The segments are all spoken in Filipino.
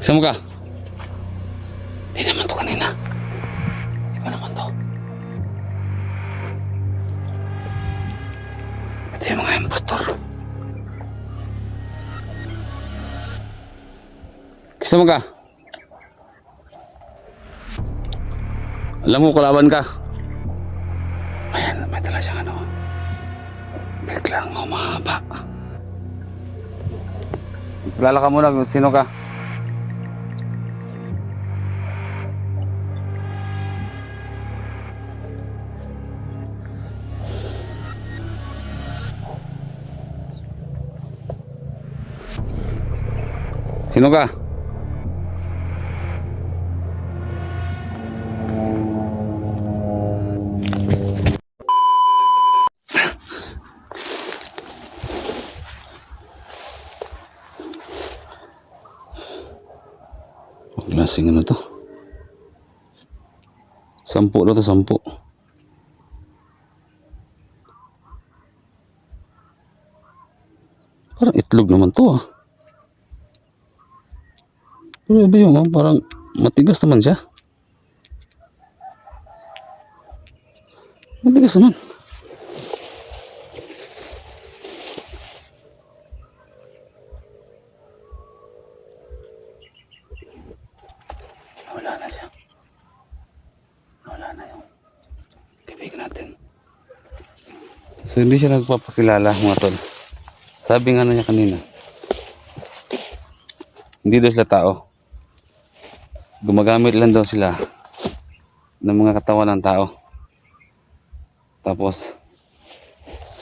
Isa mo ka? Hindi naman to kanina. Iba naman to. Ito yung mga impostor. Isa mo ka? Alam mo, kalaban ka. Ayan, may dala siyang ano. Biglang humaba. Kilala ka muna kung sino ka. Sino ka? Klaseng ano to? Sampu na to, sampu. Parang itlog naman to ah. Pero iba yung ah, parang matigas naman siya. Matigas naman. Wala na siya. Wala na yung kaibigan natin. So hindi siya nagpapakilala mga tol. Sabi nga na niya kanina. Hindi daw sila tao. Gumagamit lang daw sila ng mga katawan ng tao. Tapos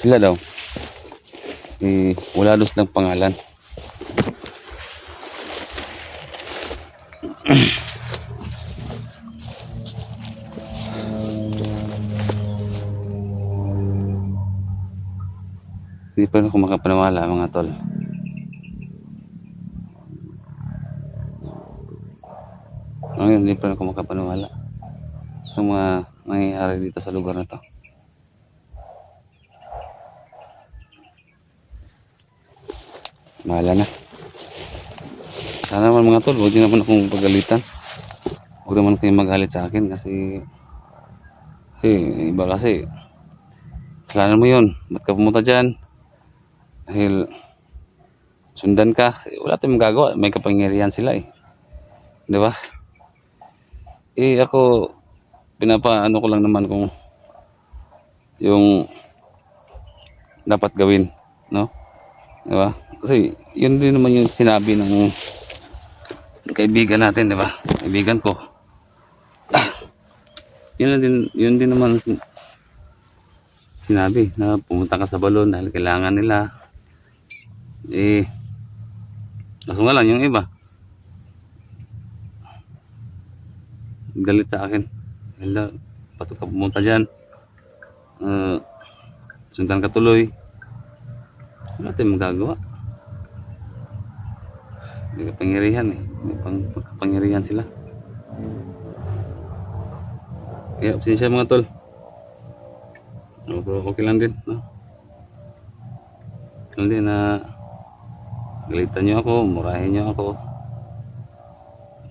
sila daw eh, wala daw silang pangalan. Hindi pa ako makapanawala mga tol. Ngayon, hindi pa ako makapanawala sa mga nangyayari dito sa lugar na to. Mahala na. Sana naman mga tol, huwag din naman akong pagalitan. Huwag naman kayong magalit sa akin kasi kasi iba kasi kasalanan mo yun. Ba't ka pumunta dyan? Dahil sundan ka, wala tayong magagawa. May kapangyarihan sila eh. Di ba? Eh ako, pinapaano ko lang naman kung yung dapat gawin. No? Di ba? Kasi yun din naman yung sinabi ng kaibigan natin, di ba? Kaibigan ko. Ah, yun din, yun din naman sinabi na pumunta ka sa balon dahil kailangan nila eh kaso nga lang yung iba galit sa akin. Na pato ka pumunta dyan? Uh, sundan ka tuloy. Wala tayong magagawa. May kapangyarihan eh. May pang, kapangyarihan sila. Kaya siya mga tol. Okay, lang din, no? Okay din na galitan nyo ako, murahin nyo ako.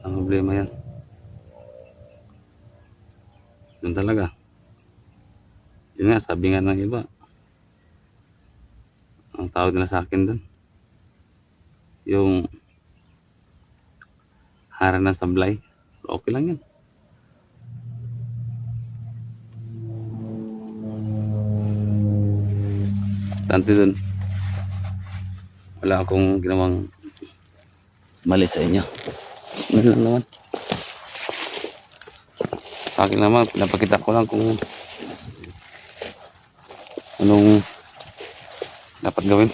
Ang problema yan. Yun talaga. Yun nga, sabi nga ng iba. Ang tawag nila sa akin dun. Yung harang ng sablay. Okay lang yan. Tante dun. Wala akong ginawang mali sa inyo. Ano naman. Sa akin naman, pinapakita ko lang kung anong dapat gawin.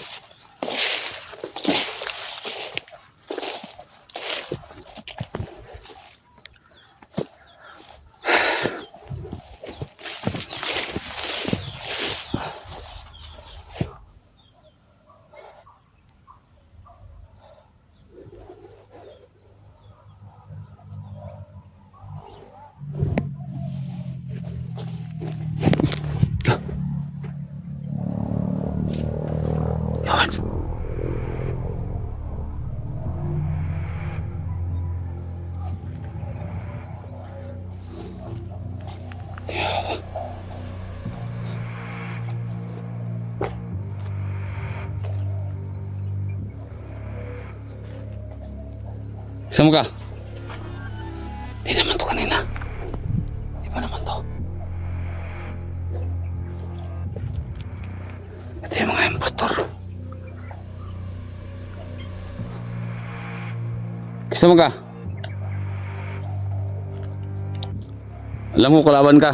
Saan ka? Di naman to kanina. Iba naman to. Ito yung mga impostor. Kisa mo ka? Alam mo, kalaban ka.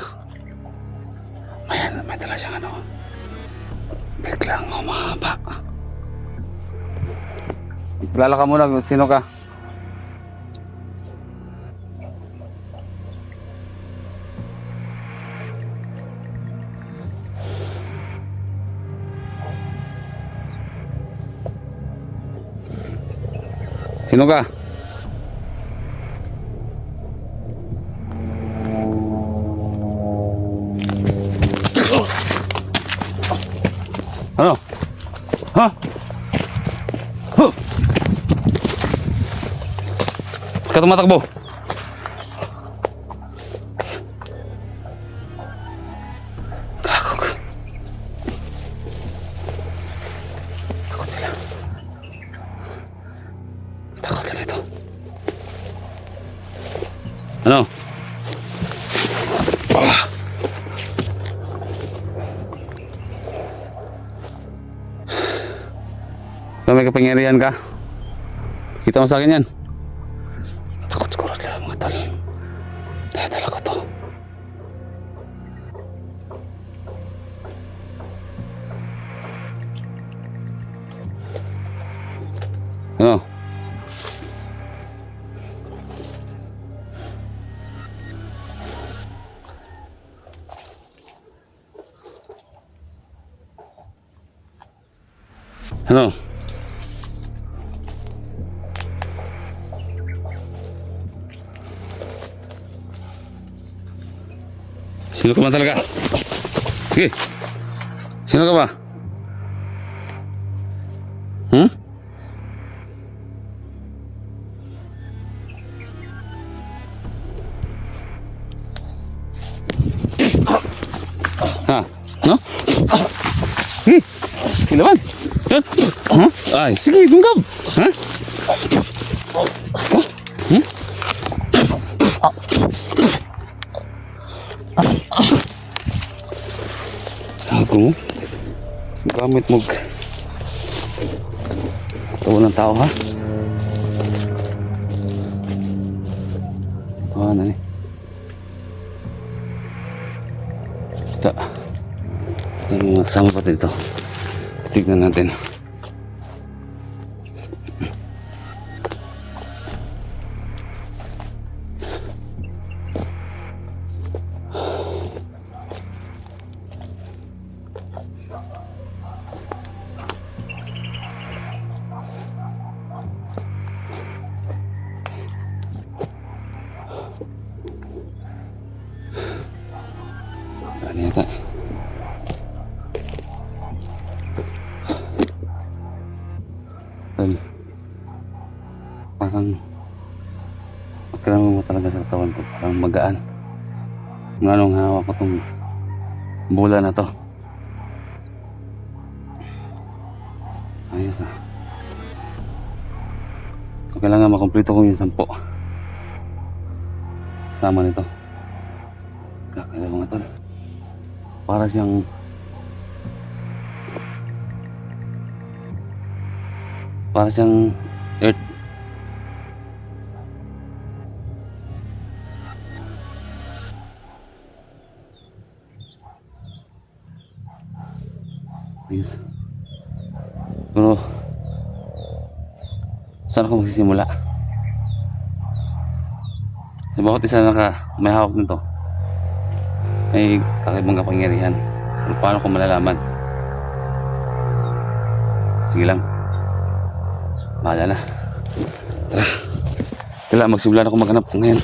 Ayan, may dala siyang ano. Biglang humaba. Kilala ka muna kung sino ka. Sino ka? Ano? Ha? Huh! Ba't ka Kung may kapangyarihan ka, kita mo sa akin yan. Takot siguro sila mga tol. Dahil dala ko to. Ano? Ano? Sino ka ba talaga? Sige. Sino ka ba? Hmm? Ha? No? Sige. Kilaban. Ha? Huh? Ay, sige, dunggab. Ha? Sige. Ako. Gamit mo. Tawa ng tao ha. Tawa na eh. Ito. Yung mga kasama pa dito. Tignan natin. Ano yata? Tol. Parang Pagkaramang mo talaga sa katawan ko. Parang magaan. Nga nung hawak ko tong Bola na to. Ayos ah. So, Kailangan makumpleto ko yung sampo Sama nito. Kakaya mga tol Para siyang para siyang earth Ayos. Pero saan ako magsisimula? Sa bawat isa na naka may hawak nito may kakaibang kapangyarihan. Pero paano ko malalaman? Sige lang. Bahala na. Tara. Kailangan magsimula na ako maghanap ngayon.